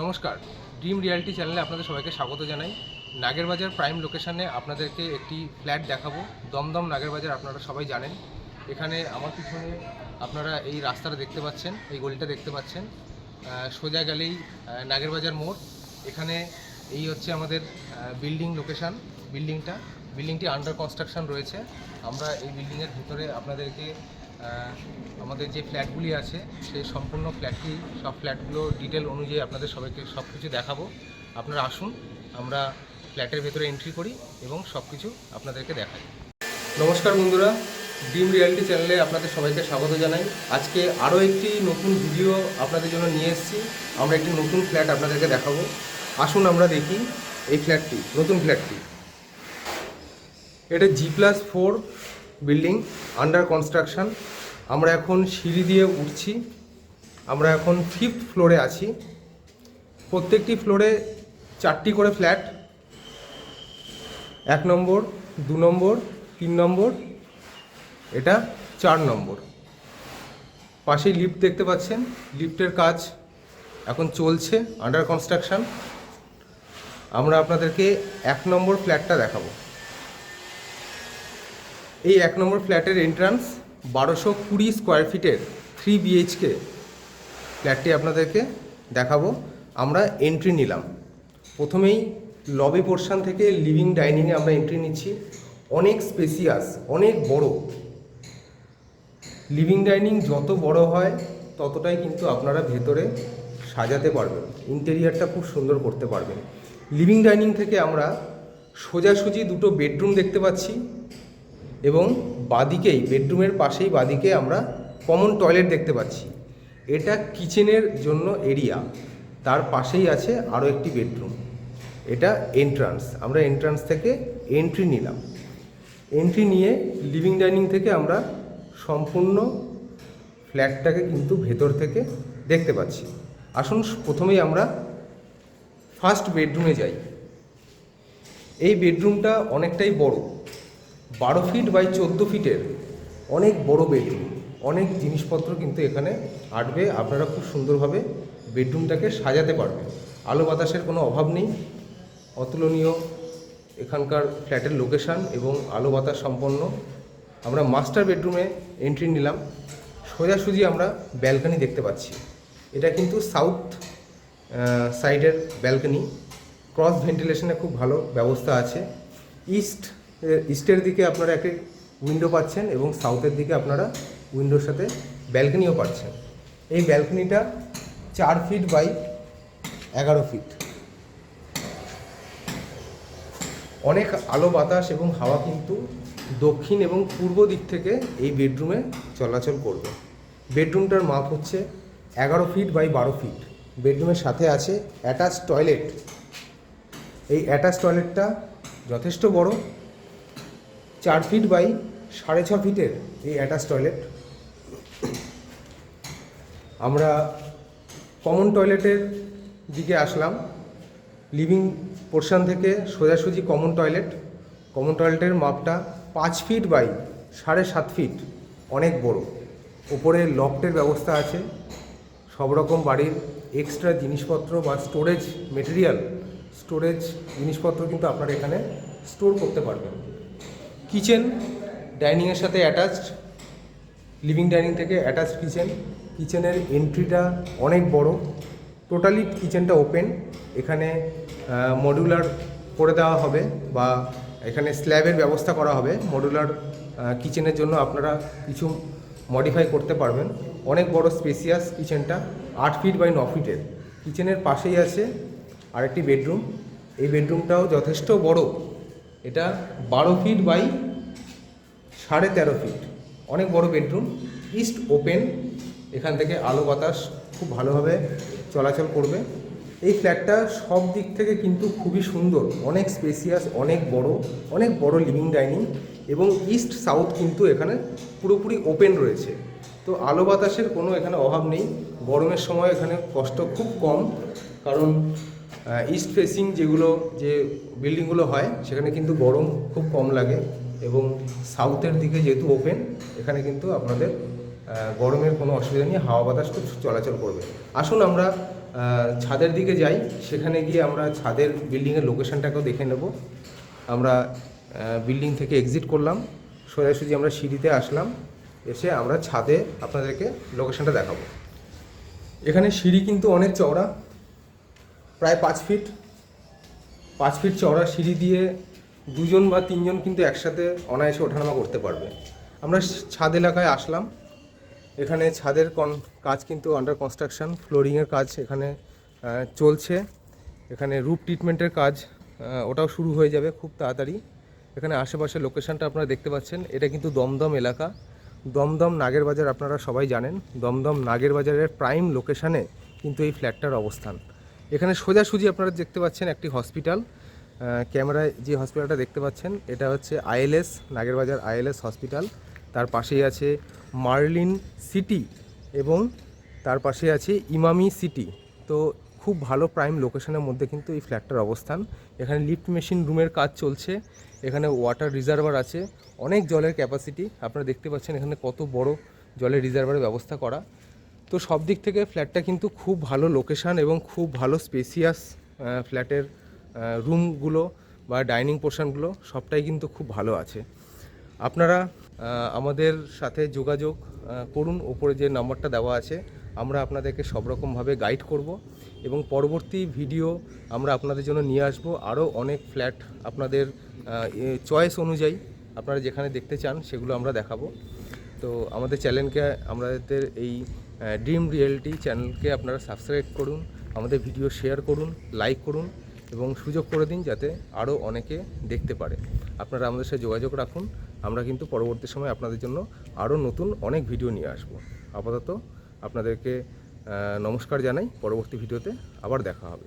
নমস্কার dream reality চ্যানেলে আপনাদের সবাইকে স্বাগত জানাই। নাগেরবাজার প্রাইম লোকেশানে আপনাদেরকে একটি ফ্ল্যাট দেখাবো। দমদম নাগেরবাজার আপনারা সবাই জানেন। এখানে আমার পিছনে আপনারা এই রাস্তাটা দেখতে পাচ্ছেন, এই গলিটা দেখতে পাচ্ছেন। সোজা গেলেই নাগেরবাজার মোড়। এখানে এই হচ্ছে আমাদের বিল্ডিং লোকেশন বিল্ডিংটা বিল্ডিংটি আন্ডার কনস্ট্রাকশন রয়েছে। আমরা এই বিল্ডিংয়ের ভিতরে আপনাদেরকে আমাদের যে ফ্ল্যাটগুলি আছে সেই সম্পূর্ণ ফ্ল্যাটটি, সব ফ্ল্যাটগুলো ডিটেল অনুযায়ী আপনাদের সবাইকে সব কিছু দেখাবো। আপনারা আসুন, আমরা ফ্ল্যাটের ভেতরে এন্ট্রি করি এবং সব কিছু আপনাদেরকে দেখাই। নমস্কার বন্ধুরা ড্রিম রিয়ালিটি চ্যানেলে আপনাদের সবাইকে স্বাগত জানাই। আজকে আরও একটি নতুন ভিডিও আপনাদের জন্য নিয়ে এসেছি। আমরা একটি নতুন ফ্ল্যাট আপনাদেরকে দেখাবো। আসুন আমরা দেখি এই ফ্ল্যাটটি নতুন ফ্ল্যাটটি এটা G plus four building under construction আমরা এখন সিঁড়ি দিয়ে উঠছি। আমরা এখন ফিফথ ফ্লোরে আছি। প্রত্যেকটি ফ্লোরে চারটি করে ফ্ল্যাট এক নম্বর, দু নম্বর, তিন নম্বর, এটা চার নম্বর। পাশেই লিফট দেখতে পাচ্ছেন। লিফটের কাজ এখন চলছে আন্ডার কনস্ট্রাকশন আমরা আপনাদেরকে এক নম্বর ফ্ল্যাটটা দেখাবো। এই এক নম্বর ফ্ল্যাটের এন্ট্রান্স বারোশো কুড়ি স্কোয়ার ফিটের থ্রি বিএইচকে ফ্ল্যাটটি আপনাদেরকে দেখাবো। আমরা এন্ট্রি নিলাম। প্রথমেই লবি পোর্শন থেকে লিভিং ডাইনিংয়ে আমরা এন্ট্রি নিচ্ছি। অনেক স্পেসিয়াস অনেক বড়। লিভিং ডাইনিং যত বড় হয়, ততটাই কিন্তু আপনারা ভেতরে সাজাতে পারবেন। ইন্টেরিয়ারটা খুব সুন্দর করতে পারবেন। লিভিং ডাইনিং থেকে আমরা সোজাসুজি দুটো বেডরুম দেখতে পাচ্ছি। এবং বাদিকেই, বেডরুমের পাশেই বাদিকে আমরা কমন টয়লেট দেখতে পাচ্ছি। এটা কিচেনের জন্য এরিয়া তার পাশেই আছে আরও একটি বেডরুম এটা এন্ট্রান্স আমরা এন্ট্রান্স থেকে এন্ট্রি নিলাম। এন্ট্রি নিয়ে লিভিং ডাইনিং থেকে আমরা সম্পূর্ণ ফ্ল্যাটটাকে কিন্তু ভেতর থেকে দেখতে পাচ্ছি। আসুন, প্রথমেই আমরা ফার্স্ট বেডরুমে যাই। এই বেডরুমটা অনেকটাই বড়। বারো ফিট বাই চোদ্দ ফিটের অনেক বড় বেডরুম অনেক জিনিসপত্র কিন্তু এখানে আটবে। আপনারা খুব সুন্দরভাবে বেডরুমটাকে সাজাতে পারবেন। আলো বাতাসের কোনো অভাব নেই। অতুলনীয় এখানকার ফ্ল্যাটের লোকেশান এবং আলো বাতাস সম্পন্ন। আমরা মাস্টার বেডরুমে এন্ট্রি নিলাম। সোজাসুজি আমরা ব্যালকনি দেখতে পাচ্ছি। এটা কিন্তু সাউথ সাইডের ব্যালকনি ক্রস ভেন্টিলেশনে খুব ভালো ব্যবস্থা আছে। ইস্ট ইস্টের দিকে আপনারা একটি উইন্ডো পাচ্ছেন এবং সাউথের দিকে আপনারা উইন্ডোর সাথে ব্যালকনিও পাচ্ছেন। এই ব্যালকনিটা চার ফিট বাই এগারো ফিট অনেক আলো বাতাস এবং হাওয়া কিন্তু দক্ষিণ এবং পূর্ব দিক থেকে এই বেডরুমে চলাচল করবে। বেডরুমটার মাপ হচ্ছে এগারো ফিট বাই বারো ফিট বেডরুমের সাথে আছে অ্যাটাচ টয়লেট এই অ্যাটাচ টয়লেটটা যথেষ্ট বড় চার ফিট বাই সাড়ে ছ ফিটের এই অ্যাটাচ টয়লেট আমরা কমন টয়লেটের দিকে আসলাম। লিভিং পোর্শন থেকে সোজাসুজি কমন টয়লেট কমন টয়লেটের মাপটা পাঁচ ফিট বাই সাড়ে সাত ফিট অনেক বড়। ওপরে লফটের ব্যবস্থা আছে। সব রকম বাড়ির এক্সট্রা জিনিসপত্র বা স্টোরেজ মেটেরিয়াল স্টোরেজ জিনিসপত্র কিন্তু আপনারা এখানে স্টোর করতে পারবেন। কিচেন, ডাইনিংয়ের সাথে অ্যাটাচড, লিভিং ডাইনিং থেকে অ্যাটাচড কিচেন। কিচেনের এন্ট্রিটা অনেক বড়। টোটালি কিচেনটা ওপেন। এখানে মডিউলার করে দেওয়া হবে বা এখানে স্ল্যাবের ব্যবস্থা করা হবে। মডিউলার কিচেনের জন্য আপনারা কিছু মডিফাই করতে পারবেন। অনেক বড় স্পেসিয়াস কিচেনটা, আট ফিট বাই ন ফিটের কিচেনের পাশেই আছে আরেকটি বেডরুম এই বেডরুমটাও যথেষ্ট বড়। এটা বারো ফিট বাই সাড়ে তেরো ফিট অনেক বড় বেডরুম ইস্ট ওপেন এখান থেকে আলো বাতাস খুব ভালোভাবে চলাচল করবে। এই ফ্ল্যাটটা সব দিক থেকে কিন্তু খুবই সুন্দর। অনেক স্পেসিয়াস অনেক বড় অনেক বড় লিভিং ডাইনিং এবং ইস্ট সাউথ কিন্তু এখানে পুরোপুরি ওপেন রয়েছে। তো আলো বাতাসের কোনো এখানে অভাব নেই। গরমের সময় এখানে কষ্ট খুব কম। কারণ ইস্ট ফেসিং যেগুলো, যে বিল্ডিংগুলো হয়, সেখানে কিন্তু গরম খুব কম লাগে এবং সাউথের দিকে যেহেতু ওপেন এখানে কিন্তু আপনাদের গরমের কোনো অসুবিধা নেই, হাওয়া বাতাস খুব চলাচল করবে। আসুন আমরা ছাদের দিকে যাই, সেখানে গিয়ে আমরা ছাদের বিল্ডিংয়ের লোকেশনটাকেও দেখে নেব। আমরা বিল্ডিং থেকে এক্সিট করলাম, সোজাসুজি আমরা সিঁড়িতে আসলাম, এসে আমরা ছাদে আপনাদেরকে লোকেশানটা দেখাবো। এখানে সিঁড়ি কিন্তু অনেক চওড়া প্রায় পাঁচ ফিট পাঁচ ফিট চওড়া সিঁড়ি দিয়ে দুজন বা তিনজন কিন্তু একসাথে অনায়াসে ওঠানামা করতে পারবে। আমরা ছাদ এলাকায় আসলাম। এখানে ছাদের কন, কাজ কিন্তু আন্ডার কনস্ট্রাকশন ফ্লোরিংয়ের কাজ এখানে চলছে। এখানে রুপ ট্রিটমেন্টের কাজ ওটাও শুরু হয়ে যাবে খুব তাড়াতাড়ি। এখানে আশেপাশে লোকেশনটা আপনারা দেখতে পাচ্ছেন। এটা কিন্তু দমদম এলাকা। দমদম নাগের বাজার আপনারা সবাই জানেন। দমদম নাগের বাজারের প্রাইম লোকেশানে কিন্তু এই ফ্ল্যাটটার অবস্থান। এখানে সোজাসুজি আপনারা দেখতে পাচ্ছেন একটি হসপিটাল। ক্যামেরায় যে হসপিটালটা দেখতে পাচ্ছেন, এটা হচ্ছে আইএলএস, নাগেরবাজার আইএলএস হসপিটাল। তার পাশেই আছে মার্লিন সিটি এবং তার পাশে আছে ইমামি সিটি। তো খুব ভালো প্রাইম লোকেশনের মধ্যে কিন্তু এই ফ্ল্যাটটার অবস্থান। এখানে লিফট মেশিন রুমের কাজ চলছে। এখানে ওয়াটার রিজার্ভার আছে। অনেক জলের ক্যাপাসিটি। আপনারা দেখতে পাচ্ছেন এখানে কত বড় জলের রিজার্ভারের ব্যবস্থা করা। তো সব দিক থেকে ফ্ল্যাটটা কিন্তু খুব ভালো লোকেশান এবং খুব ভালো স্পেসিয়াস ফ্ল্যাটের রুমগুলো বা ডাইনিং পোর্শনগুলো সবটাই কিন্তু খুব ভালো আছে। আপনারা আমাদের সাথে যোগাযোগ করুন। ওপরে যে নাম্বারটা দেওয়া আছে, আমরা আপনাদেরকে সব রকমভাবে গাইড করব এবং পরবর্তী ভিডিও আমরা আপনাদের জন্য নিয়ে আসব। আরও অনেক ফ্ল্যাট আপনাদের চয়েস অনুযায়ী আপনারা যেখানে দেখতে চান সেগুলো আমরা দেখাবো। তো আমাদের চ্যানেলকে আমাদের এই ড্রিম রিয়েলিটি চ্যানেলকে আপনারা সাবস্ক্রাইব করুন, আমাদের ভিডিও শেয়ার করুন লাইক করুন এবং সুযোগ করে দিন যাতে আরও অনেকে দেখতে পারে। আপনারা আমাদের সাথে যোগাযোগ রাখুন, আমরা কিন্তু পরবর্তী সময় আপনাদের জন্য আরও নতুন অনেক ভিডিও নিয়ে আসব। আপাতত আপনাদেরকে নমস্কার জানাই, পরবর্তী ভিডিওতে আবার দেখা হবে।